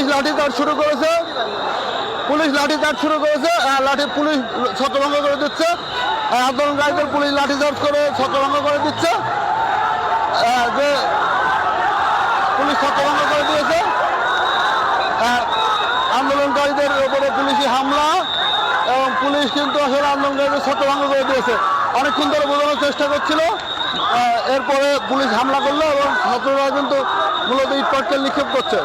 Police লাঠি লাঠিচার্জ শুরু করেছে। পুলিশ লাঠি লাঠিচার্জ শুরু করেছে লাঠি পুলিশ ছত্রভঙ্গ করে দিচ্ছে। আন্দোলনকারীদের পুলিশ লাঠি লাঠিচার্জ করে ছত্রভঙ্গ করে দিচ্ছে। যে পুলিশ ছত্রভঙ্গ করে দিয়েছে। আন্দোলনকারীদের উপরে পুলিশি হামলা এবং পুলিশ কিন্তু আসলে আন্দোলনকারীদের ছত্রভঙ্গ করে দিয়েছে। অনেকক্ষণ ধরে বোঝানোর চেষ্টা করছিল। এরপরে পুলিশ হামলা করল এবং ছাত্ররা কিন্তু মূলত ইটপাটকেল নিক্ষেপ করছে।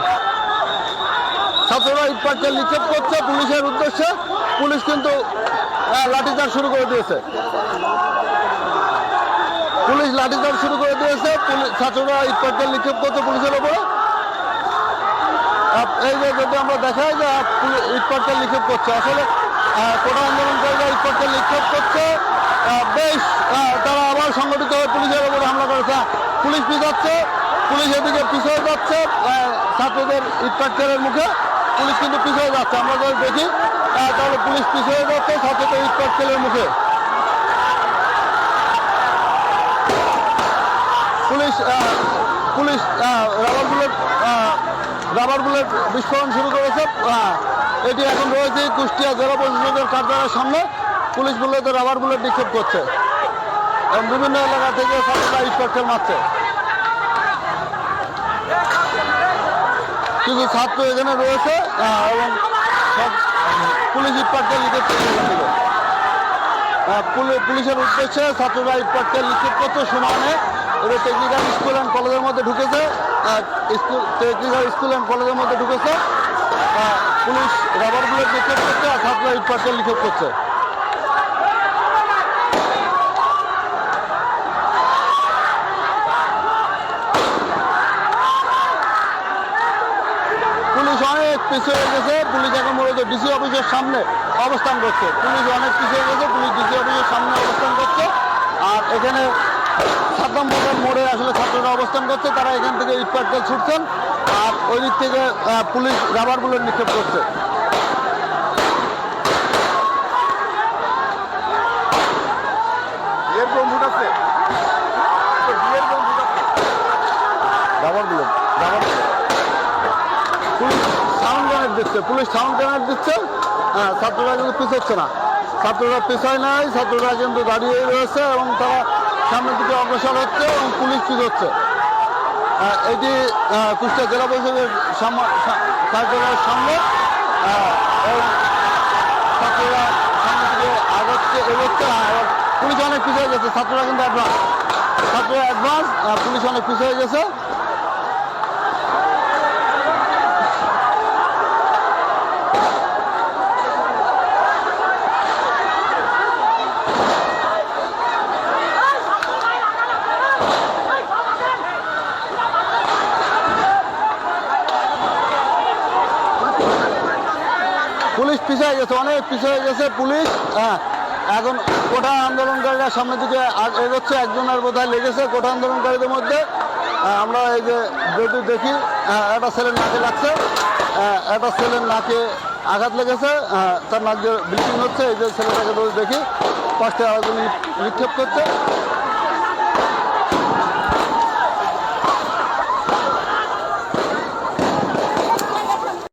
ইটপাটকেল নিক্ষেপ করছে পুলিশের উদ্দেশ্যে। পুলিশ কিন্তু লাঠিচার্জ শুরু করে দিয়েছে। পুলিশ লাঠিচার্জ শুরু করে দিয়েছে। ছাত্ররা ইটপাটকেল নিক্ষেপ করছে পুলিশের ওপরে। এই যে যদি আমরা দেখাই যে আপ- পুলি- নিক্ষেপ করছে। আসলে কোটা আন্দোলনকারীরা ইট ইটপাটকেল নিক্ষেপ করছে বেশ তারা আবার সংগঠিত হয়ে পুলিশের উপরে হামলা করেছে। পুলিশ পিছাচ্ছে পুলিশ এদিকে পিছিয়ে যাচ্ছে ছাত্রদের ইটপাটকেলের মুখে। পুলিশ কিন্তু পিছিয়ে যাচ্ছে। আমরা যদি দেখি তাহলে পুলিশ পিছিয়ে যাচ্ছে ছাত্রদের ইটপাটকেলের মুখে। Police police rubber bullet rubber bullet বিস্ফোরণ শুরু করেছে। এটি এখন রয়েছে কুষ্টিয়া জেলা প্রশাসকের কার্যালয়ের সামনে। পুলিশ মূলত রাবার বুলেট নিক্ষেপ করছে। এবং বিভিন্ন এলাকা থেকে ছাত্ররা ইটপাটকেল মারছে। কিছু ছাত্র এখানে রয়েছে এবং পুলিশ ইটপাটকেল নিক্ষেপ করছে এখান থেকে। পুলিশের উদ্দেশ্যে ছাত্ররা ইটপাটকেল নিক্ষেপ করছে সমানে এবার টেকনিক্যাল স্কুল অ্যান্ড কলেজের মধ্যে ঢুকেছে। স্কুল টেকনিক্যাল স্কুল অ্যান্ড কলেজের মধ্যে ঢুকেছে। পুলিশ রাবার বুলেট নিক্ষেপ করছে আর ছাত্ররা ইটপাটকেল নিক্ষেপ করছে পুলিশ অনেক পিছিয়ে গেছে পুলিশ এখন মূলত ডিসি অফিসের সামনে অবস্থান করছে। পুলিশ অনেক পিছিয়ে গেছে পুলিশ ডিসি অফিসের সামনে অবস্থান করছে। আর এখানে সাদ্দাম বাজার মোড়ে আসলে ছাত্ররা অবস্থান করছে তারা এখান থেকে ইটপাটকেল ছুটছেন। আর ওই দিক থেকে পুলিশ রাবার বুলেট নিক্ষেপ করছে। Rubber bullet rubber bullet police sound grenade দিচ্ছে পুলিশ সাউন্ড গ্রেনেড দিচ্ছে। হ্যাঁ ছাত্ররা কিন্তু পিছোচ্ছে না। ছাত্ররা পিছায় নাই, ছাত্ররা কিন্তু দাঁড়িয়ে রয়েছে এবং তারা সামনের দিকে অগ্রসর হচ্ছে এবং পুলিশ পিছোচ্ছে এটি কুষ্টিয়া জেলা পরিষদের কার্যালয়ের সামনে। ছাত্ররা সামনের দিকে আগাচ্ছে, এগোচ্ছে। আর পুলিশ অনেক পিছিয়ে গেছে, ছাত্ররা কিন্তু অ্যাডভান্স ছাত্ররা অ্যাডভান্স পুলিশ অনেক পিছিয়ে গেছে। পুলিশ পিছিয়ে গেছে অনেক পিছিয়ে গেছে পুলিশ। হ্যাঁ এখন কোটা আন্দোলনকারীরা সামনের দিকে এগোচ্ছে একজনের বোধহয় লেগেছে কোটা আন্দোলনকারীদের মধ্যে। আমরা এই যে যদি দেখি আহ, একটা ছেলের নাকে লাগছে আহ, একটা ছেলের নাকে আঘাত লেগেছে তার নাক দিয়ে ব্লিচিং হচ্ছে এই যে ছেলেটাকে দেখি পাঁচটা আগুন নিক্ষেপ করছে।